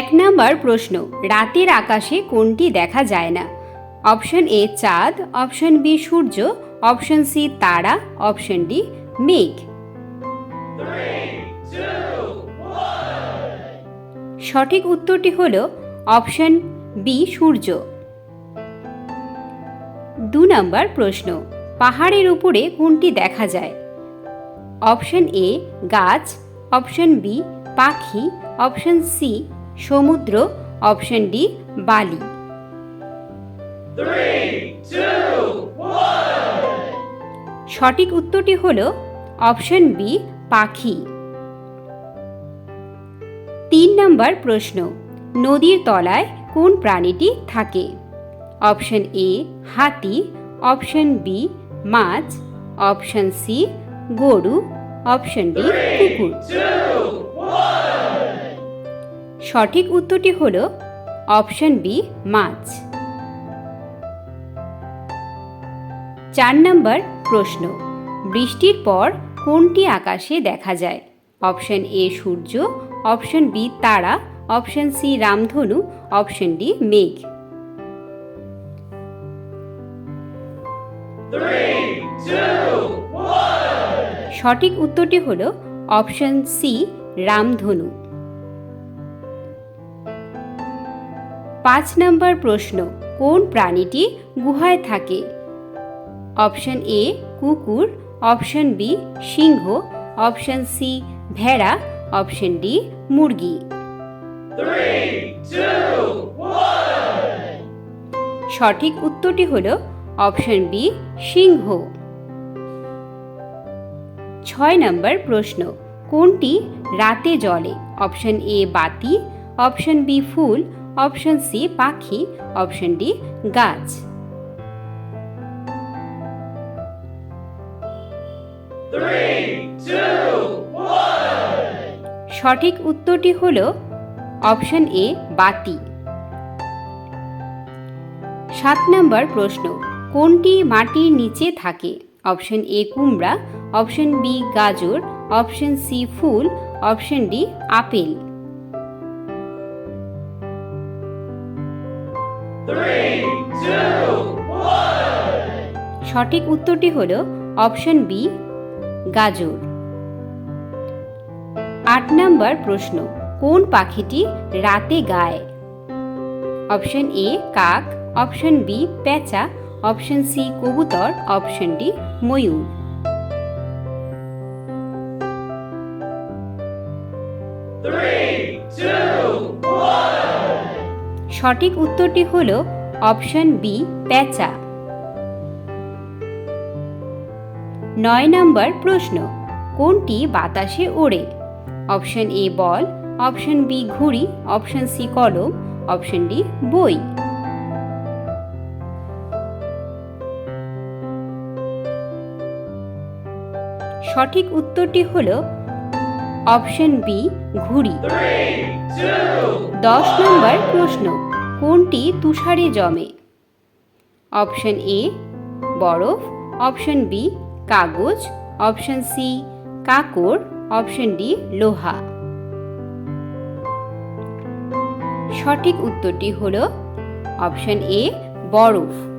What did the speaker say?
এক নাম্বার প্রশ্ন, রাতের আকাশে কোনটি দেখা যায় না? অপশন এ চাঁদ, অপশন বি সূর্য, অপশন সি তারা, অপশন ডি মেঘ। সঠিক উত্তরটি হল অপশন বি সূর্য। দু নম্বর প্রশ্ন, পাহাড়ের উপরে কোনটি দেখা যায়? অপশন এ গাছ, অপশন বি পাখি, অপশন সি সমুদ্র অপশন ডি বালি। সঠিক উত্তরটি হল অপশন বি পাখি। তিন নম্বর প্রশ্ন, নদীর তলায় কোন প্রাণীটি থাকে? অপশন এ হাতি অপশন বি মাছ অপশন সি গরু অপশন ডি কুকুর। সঠিক উত্তরটি হল অপশন বি, মাছ। চার নম্বর প্রশ্ন, বৃষ্টির পর কোনটি আকাশে দেখা যায়? অপশন এ, সূর্য, অপশন বি, তারা, অপশন সি, রামধনু, অপশন ডি, মেঘ। সঠিক উত্তরটি হল অপশন সি, রামধনু। পাঁচ নম্বর প্রশ্ন, কোন প্রাণীটি গুহায় থাকে? অপশন এ, কুকুর, অপশন বি, সিংহ, অপশন সি, ভেড়া, অপশন ডি, মুরগি। সঠিক উত্তরটি হল অপশন বি, সিংহ। ছয় নম্বর প্রশ্ন, কোনটি রাতে জলে অপশন এ, বাতি, অপশন বি, ফুল অপশন সি, পাখি, অপশন ডি, গাছ। সঠিক উত্তরটি হল অপশন এ, বাতি। সাত নম্বর প্রশ্ন, কোনটি মাটির নিচে থাকে? অপশন এ, কুমড়া, অপশন বি, গাজর, অপশন সি, ফুল, অপশন ডি, আপেল। সঠিক উত্তরটি হল অপশন বি, গাজর। আট নম্বর প্রশ্ন, কোন পাখিটি রাতে গায়? অপশন এ, কাক। অপশন বি পেঁচা অপশন সি, কবুতর। অপশন ডি, ময়ূর। সঠিক উত্তরটি হল অপশন বি পেঁচা নয় নম্বর প্রশ্ন, কোনটি বাতাসে ওড়ে? Option A ball, option B ঘুড়ি, অপশন সি কলম, অপশন ডি বই। সঠিক উত্তরটি হল অপশন বি, ঘুড়ি। দশ নম্বর প্রশ্ন, কোনটি তুষারে জমে? অপশন এ, বরফ। অপশন বি, কাগজ। অপশন সি, কাকড়। অপশন ডি, লোহা। সঠিক উত্তরটি হল অপশন এ, বরফ।